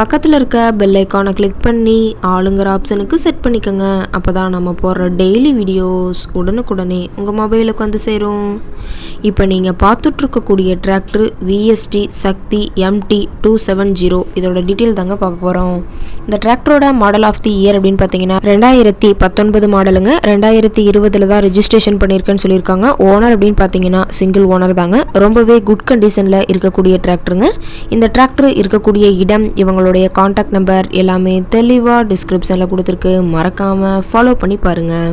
பக்கத்தில் இருக்க பெல் ஐக்கானை கிளிக் பண்ணி ஆளுங்கிற ஆப்ஷனுக்கு செட் பண்ணிக்கோங்க. அப்போ தான் நம்ம போடுற டெய்லி வீடியோஸ் உடனுக்குடனே உங்கள் மொபைலுக்கு வந்து சேரும். இப்போ நீங்கள் பார்த்துட்ருக்கக்கூடிய tractor VST Shakti MT two seven zero இதோட டீட்டெயில் தாங்க பார்க்க போகிறோம் இந்த டிராக்டரோட மாடல் ஆஃப் தி இயர் அப்படின்னு பார்த்தீங்கன்னா ரெண்டாயிரத்தி பத்தொன்பது மாடலுங்க ரெண்டாயிரத்தி இருபதில் தான் ரெஜிஸ்ட்ரேஷன் பண்ணியிருக்கேன்னு சொல்லியிருக்காங்க. ஓனர் அப்படின்னு பார்த்தீங்கன்னா சிங்கிள் ஓனர் தாங்க. ரொம்பவே குட் கண்டிஷனில் இருக்கக்கூடிய டிராக்டருங்க இந்த டிராக்டர் இருக்கக்கூடிய இடம் இவங்களோட அவங்களுடைய காண்டாக்ட் நம்பர் எல்லாமே தெளிவாக டிஸ்கிரிப்ஷனில் கொடுத்துருக்கு. மறக்காமல் ஃபாலோ பண்ணி பாருங்கள்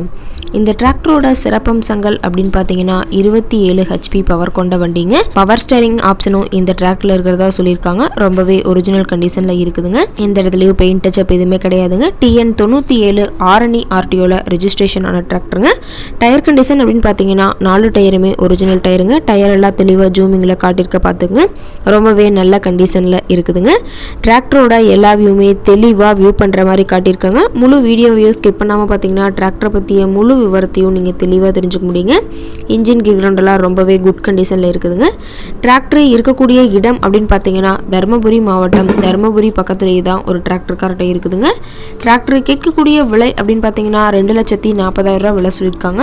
இந்த டிராக்டரோட சிறப்பம்சங்கள் அப்படின்னு பார்த்தீங்கன்னா இருபத்தி ஏழு ஹெச்பி பவர் கொண்ட வண்டிங்க. பவர் ஸ்டேரிங் ஆப்ஷனும் இந்த டிராக்டில் இருக்கிறதா சொல்லியிருக்காங்க. ரொம்பவே ஒரிஜினல் கண்டிஷனில் இருக்குதுங்க. எந்த இடத்துலையும் பெயிண்ட் டச்சப் எதுவுமே கிடையாதுங்க. டிஎன் தொண்ணூற்றி ஏழு ஆரணி ஆர்டிஓவில் ரிஜிஸ்ட்ரேஷன் ஆன டிராக்டருங்க டயர் கண்டிஷன் அப்படின்னு பார்த்தீங்கன்னா நாலு டயருமே ஒரிஜினல் டயருங்க டயர் எல்லாம் தெளிவாக ஜூமிங்கில் காட்டியிருக்க பார்த்துங்க ரொம்பவே நல்ல கண்டிஷனில் இருக்குதுங்க. டிராக்டர் டிராக்டரோட எல்லா வியூமே தெளிவாக வியூ பண்ணுற மாதிரி காட்டியிருக்காங்க. முழு வீடியோ வியூ ஸ்கிப் பண்ணாமல் பார்த்தீங்கன்னா டிராக்டரை பற்றிய முழு விவரத்தையும் நீங்கள் தெளிவாக தெரிஞ்சுக்க முடியுங்க. இன்ஜின் கிரவுண்டெல்லாம் ரொம்பவே குட் கண்டிஷனில் இருக்குதுங்க. டிராக்டர் இருக்கக்கூடிய இடம் அப்படின்னு பார்த்தீங்கன்னா தருமபுரி மாவட்டம் தருமபுரி பக்கத்துலேயே தான் ஒரு டிராக்டர் இருக்குதுங்க. டிராக்டர் கேட்கக்கூடிய விலை அப்படின்னு பார்த்தீங்கன்னா ரெண்டு லட்சத்தி நாற்பதாயிரம் ரூபா விலை சொல்லியிருக்காங்க.